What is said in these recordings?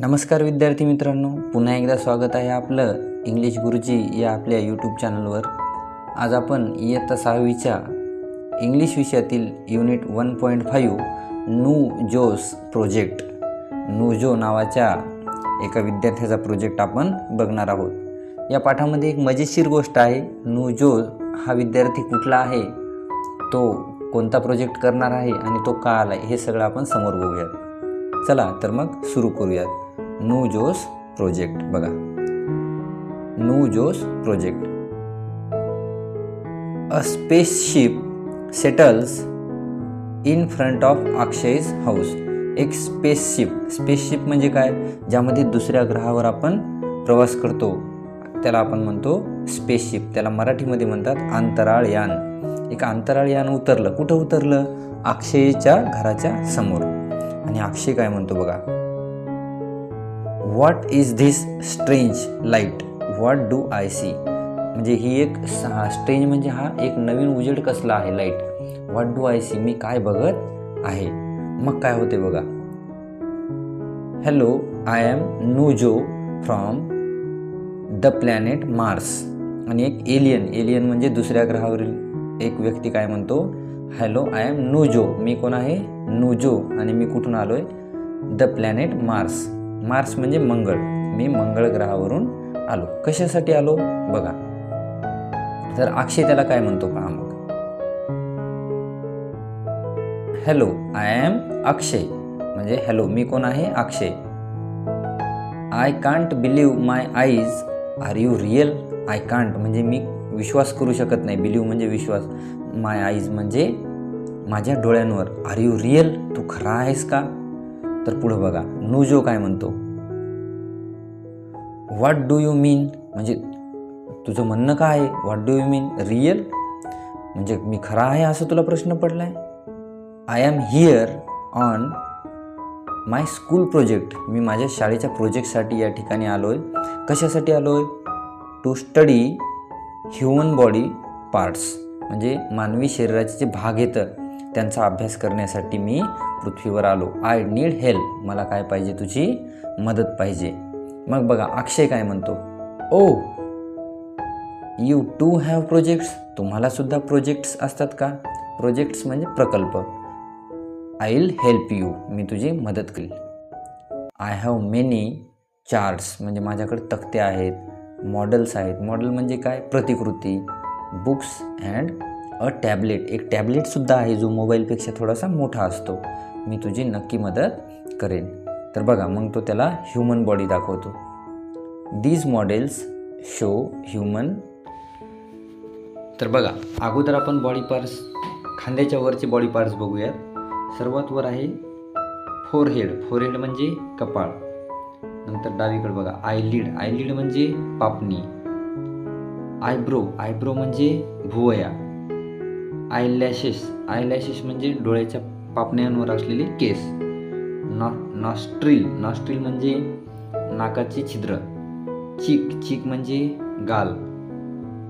नमस्कार विद्यार्थी मित्रांनो पुन्हा एकदा स्वागत आहे आपलं इंग्लिश गुरुजी या आपल्या यूट्यूब चॅनलवर आज आपण इयत्ता सहावीच्या इंग्लिश विषयातील unit one point five Nujo's project Nujo नावाच्या एका विद्यार्थ्याचा प्रोजेक्ट आपण बघणार आहोत. या पाठामध्ये एक मजेशीर गोष्ट आहे नूजो हा विद्यार्थी कुठला आहे तो कोणता प्रोजेक्ट करणार आहे आणि तो का आला आहे हे सगळं आपण समोर बघूयात. चला तर मग सुरू करूयात. नू जोस प्रोजेक्ट बघा. Nujo's project. A spaceship settles in front of Akshay's house. एक स्पेसशिप. स्पेसशिप म्हणजे काय? ज्यामध्ये दुसऱ्या ग्रहावर आपण प्रवास करतो. त्याला आपण म्हणतो स्पेसशिप. त्याला मराठीमध्ये म्हणतात अंतराळ यान एक अंतराळ यान उतरलं. कुठं उतरलं? अक्षयच्या घराच्या समोर. आणि अक्षय काय म्हणतो बघा? What is this strange light what do I see म्हणजे ही एक स्ट्रेंज म्हणजे हा एक नवीन उजेड कसला आहे light what do I see मी काय बघत आहे? मग काय होते बघा. Hello I am Nujo from the planet Mars आणि एक एलियन एलियन म्हणजे दुसऱ्या ग्रहावरील एक व्यक्ती काय म्हणतो? हॅलो आय एम नूजो मी कोण आहे? नूजो आणि मी कुठून आलो आहे द प्लॅनेट मार्स मार्स म्हणजे मंगळ. मी मंगळ ग्रहावरून आलो. कशासाठी आलो? बघा. तर अक्षय त्याला काय म्हणतो पहा मग. Hello I am Akshay. म्हणजे हॅलो मी कोण आहे? Akshay. I can't believe my eyes are you real I can't म्हणजे मी विश्वास करू शकत नाही. बिलीव्ह म्हणजे विश्वास. माय आईज म्हणजे माझ्या डोळ्यांवर. आर यू रिअल तू खरा आहेस का? तर पुढं बघा. नूजो काय म्हणतो? व्हॉट डू यू मीन म्हणजे तुझं म्हणणं काय आहे? What do you mean real म्हणजे मी खरा आहे असं तुला प्रश्न पडला आहे I am here on my school project मी माझ्या शाळेच्या प्रोजेक्टसाठी या ठिकाणी आलो आहे कशासाठी आलो आहे to study human body parts म्हणजे मानवी शरीराचे जे भाग येतं त्यांचा अभ्यास करण्यासाठी मी पृथ्वीवर आलो. आय नीड हेल्प मला काय पाहिजे तुझी मदत पाहिजे? मग बघा अक्षय काय म्हणतो? Oh you too have projects तुम्हाला सुद्धा प्रोजेक्ट्स असतात का? प्रोजेक्ट्स म्हणजे प्रकल्प. आय विल हेल्प यू मी तुझी मदत करेल आय हॅव मेनी चार्ट्स म्हणजे माझ्याकडे तक्ते आहेत मॉडेल्स आहेत. मॉडेल म्हणजे काय? प्रतिकृती बुक्स अँड अ टॅबलेट. एक टॅबलेटसुद्धा आहे जो मोबाईलपेक्षा थोडासा मोठा असतो. मी तुझी नक्की मदत करेन. तर बघा मग तो त्याला ह्युमन बॉडी दाखवतो. दीज मॉडेल्स शो ह्युमन तर बघा अगोदर आपण बॉडी पार्ट्स खांद्याच्या वरचे बॉडी पार्ट्स बघूयात. सर्वात वर आहे फोरहेड फोरहेड म्हणजे कपाळ. नंतर डावीकडे बघा आयलीड आयलीड म्हणजे पापणी. आयब्रो आयब्रो म्हणजे भुवया. आय लॅशेस म्हणजे डोळ्याच्या पापण्यांवर असलेले केस. नॉ नॉस्ट्रिल नॉस्ट्रिल म्हणजे नाकाचे छिद्र. चीक चीक म्हणजे गाल.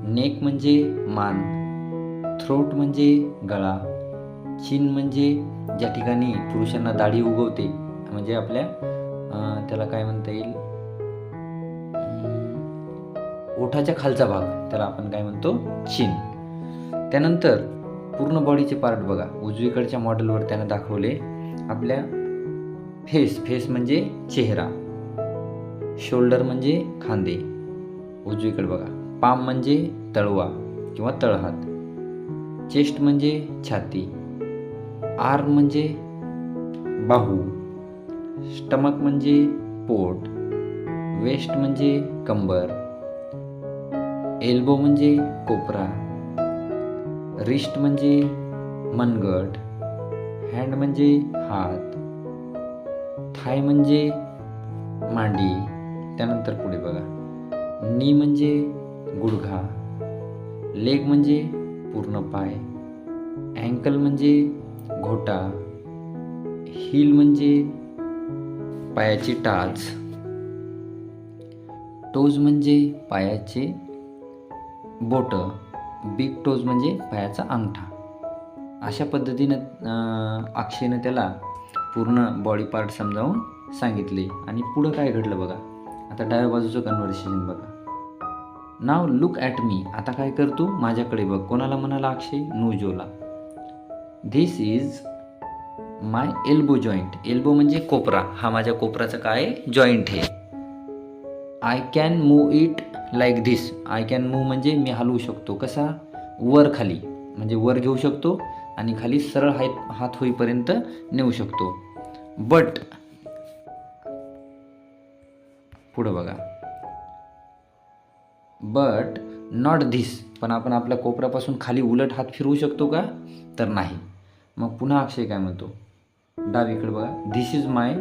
नेक म्हणजे मान. थ्रोट म्हणजे गळा. चिन म्हणजे ज्या ठिकाणी पुरुषांना दाढी उगवते म्हणजे आपल्या त्याला काय म्हणता येईल? ओठाच्या खालचा भाग त्याला आपण काय म्हणतो? चिन त्यानंतर पूर्ण बॉडीचे पार्ट बघा. उजवीकडच्या मॉडेलवर त्यानं दाखवले आपल्या फेस फेस म्हणजे चेहरा. शोल्डर म्हणजे खांदे. उजवीकडे बघा. पाम म्हणजे तळवा किंवा तळहात. चेस्ट म्हणजे छाती. आर म्हणजे बाहू. स्टमक म्हणजे पोट. वेस्ट म्हणजे कंबर. एल्बो म्हणजे कोपरा. रिस्ट म्हणजे मनगट हँड म्हणजे हात थाय म्हणजे मांडी त्यानंतर पुढे बघा. नी म्हणजे गुडघा लेग म्हणजे पूर्ण पाय अँकल म्हणजे घोटा हिल म्हणजे पायाची टाच टोज म्हणजे पायाचे बोटं. बिग टोज म्हणजे पायाचा अंगठा. अशा पद्धतीनं अक्षयनं त्याला पूर्ण बॉडी पार्ट समजावून सांगितले. आणि पुढं काय घडलं बघा. आता डाव्या बाजूचं कन्व्हर्सेशन बघा. नाव लुक ॲट मी आता काय करतो माझ्याकडे बघ. कोणाला म्हणाला Akshay? नूजोला. This is my elbow joint elbow म्हणजे कोपरा. हा माझ्या कोपराचा काय? जॉईंट आहे. I can move it like this I can move म्हणजे मी हलवू शकतो. कसा? वर खाली. म्हणजे वर घेऊ शकतो आणि खाली सरळ हात हात होईपर्यंत नेऊ शकतो. बट पुढं बघा. बट नॉट धिस पण आपण आपल्या कोपऱ्यापासून खाली उलट हात फिरवू शकतो का? तर नाही. मग पुन्हा अक्षय काय म्हणतो? डावीकडे बघा. This is my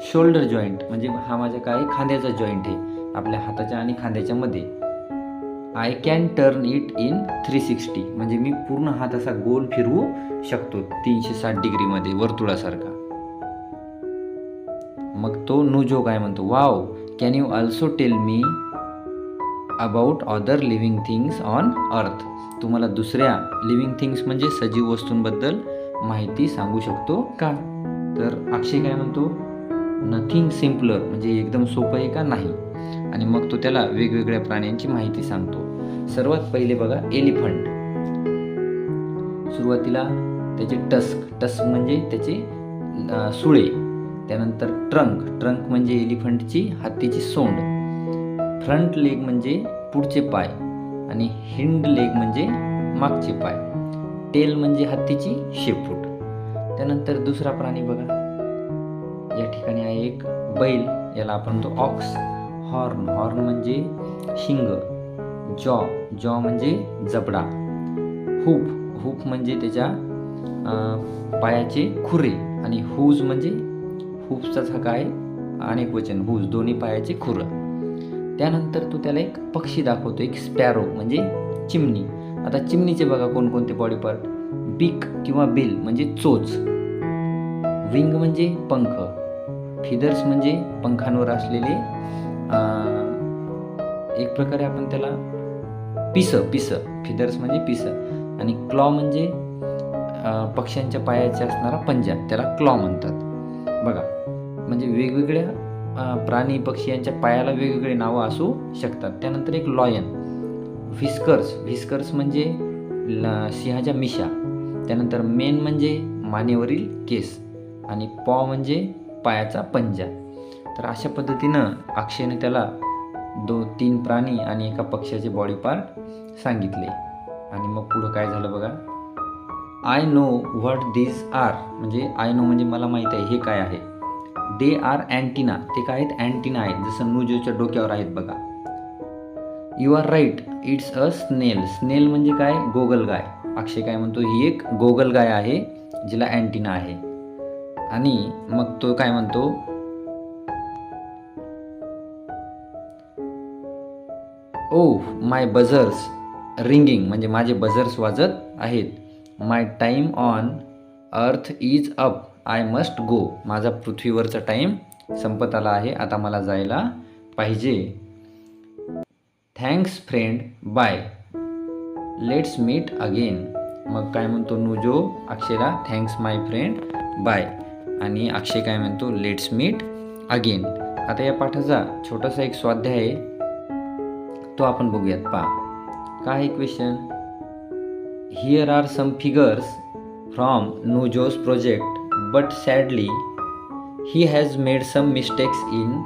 shoulder joint म्हणजे हा माझ्या काय? खांद्याचा जॉईंट आहे. आपल्या हाताच्या आणि खांद्याच्या मध्ये I can turn it in three sixty म्हणजे मी पूर्ण हात असा गोल फिरवू शकतो तीनशे साठ डिग्रीमध्ये वर्तुळासारखा. मग तो नुजो काय म्हणतो? Wow can you also tell me about other living things on earth तुम्हाला दुसऱ्या लिव्हिंग थिंग्स म्हणजे सजीव वस्तूंबद्दल माहिती सांगू शकतो का? तर अक्षय काय म्हणतो? नथिंग सिम्पलर म्हणजे एकदम सोपं आहे का? नाही. आणि मग तो त्याला वेगवेगळ्या प्राण्यांची माहिती सांगतो. सर्वात पहिले बघा एलिफंट. सुरुवातीला त्याचे टस्क टस्क म्हणजे त्याचे सुळे. त्यानंतर ट्रंक ट्रंक म्हणजे एलिफंटची हत्तीची सोंड. फ्रंट लेग म्हणजे पुढचे पाय आणि हिंड लेग म्हणजे मागचे पाय. टेल म्हणजे हत्तीची शेपूट. त्यानंतर दुसरा प्राणी बघा. या ठिकाणी आहे एक बैल याला आपण तो ऑक्स. हॉर्न. हॉर्न म्हणजे शिंग जॉ. जॉ म्हणजे जबडा. हूप. हुप म्हणजे त्याच्या पायाचे खुरे आणि हूज म्हणजे हुप्सचाच हा काय? अनेक वचन. हूज दोन्ही पायाचे खुरं. त्यानंतर तो त्याला एक पक्षी दाखवतो. एक स्पॅरो म्हणजे चिमणी. आता चिमणीचे बघा कोणकोणते बॉडी पार्ट बीक किंवा बिल म्हणजे चोच. विंग म्हणजे पंख. फिदर्स म्हणजे पंखांवर असलेले एक प्रकारे आपण त्याला पिस पिस. फिदर्स म्हणजे पिस. आणि क्लॉ म्हणजे पक्ष्यांच्या पायाचे असणारा पंजा. त्याला क्लॉ म्हणतात. बघा. म्हणजे वेगवेगळ्या प्राणी पक्षी यांच्या पायाला वेगवेगळे नावं असू शकतात. त्यानंतर एक लॉयन व्हिस्कर्स व्हिस्कर्स म्हणजे ल- सिंहाच्या मिशा. त्यानंतर मेन म्हणजे मानेवरील केस. आणि पॉ म्हणजे पायाचा पंजा. तर अशा पद्धतीनं अक्षयने त्याला दो तीन प्राणी आणि एका पक्ष्याचे बॉडी पार्ट सांगितले. आणि मग पुढं काय झालं बघा? I know what this are म्हणजे आय नो म्हणजे मला माहीत आहे हे काय आहे? दे आर अँटिना ते काय आहेत? अँटिना आहेत. जसं नुजोच्या डोक्यावर आहेत बघा. You are right it's a snail snail म्हणजे काय? गोगल गाय. अक्षय काय म्हणतो? ही एक गोगल गाय आहे जिला अँटिना आहे. आणि मग तो काय म्हणतो? ओ माय बझर्स रिंगिंग म्हणजे माझे बझर्स वाजत आहेत. My time on earth is up I must go माझा पृथ्वीवरचा टाईम संपत आला आहे. आता मला जायला पाहिजे. Thanks friend bye let's meet again मग काय म्हणतो नुजो? अक्षयला थँक्स माय फ्रेंड बाय आणि अक्षय काय म्हणतो लेट्स मीट अगेन आता या पाठाचा छोटासा एक स्वाध्याय आहे. तो आपण बघूयात. पहा. काय आहे question here are some figures from Nujo's project but sadly he has made some mistakes in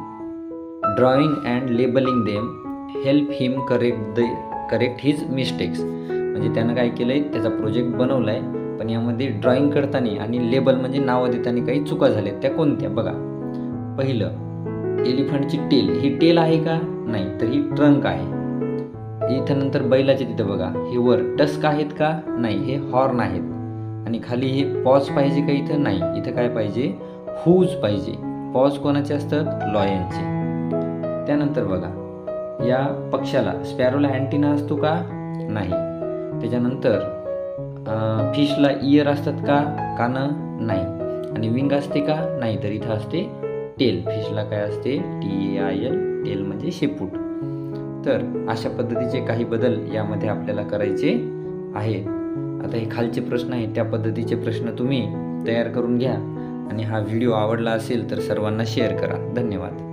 drawing and labelling them help him correct the correct his mistakes म्हणजे त्यानं काय केलं आहे त्याचा प्रोजेक्ट बनवला आहे पण यामध्ये ड्रॉइंग करताना आणि लेबल म्हणजे नावं देताना काही चुका झाल्या त्या कोणत्या? बघा. पहिलं एलिफंटची टेल ही टेल आहे का? नाही. तर ही ट्रंक आहे. इथं नंतर बैलाचे तिथं बघा. हे वर टस्क आहेत का? नाही हे हॉर्न आहेत. आणि खाली हे पॉज पाहिजे का इथं? नाही इथं काय पाहिजे? हूज पाहिजे. पॉज कोणाचे असतात? लॉयनचे. त्यानंतर बघा या पक्षाला स्पॅरोला अँटिना असतो का? नाही. त्याच्यानंतर फिशला इयर असतात का? कानं? नाही. आणि विंग असते का? नाही. तर इथं असते टेल फिशला काय असते? T A I L tail म्हणजे शेपूट. तर अशा पद्धतीचे काही बदल यामध्ये आपल्याला करायचे आहेत. आता हे खालचे प्रश्न आहेत त्या पद्धतीचे प्रश्न तुम्ही तयार करून घ्या. आणि हा व्हिडिओ आवडला असेल तर सर्वांना शेअर करा. धन्यवाद.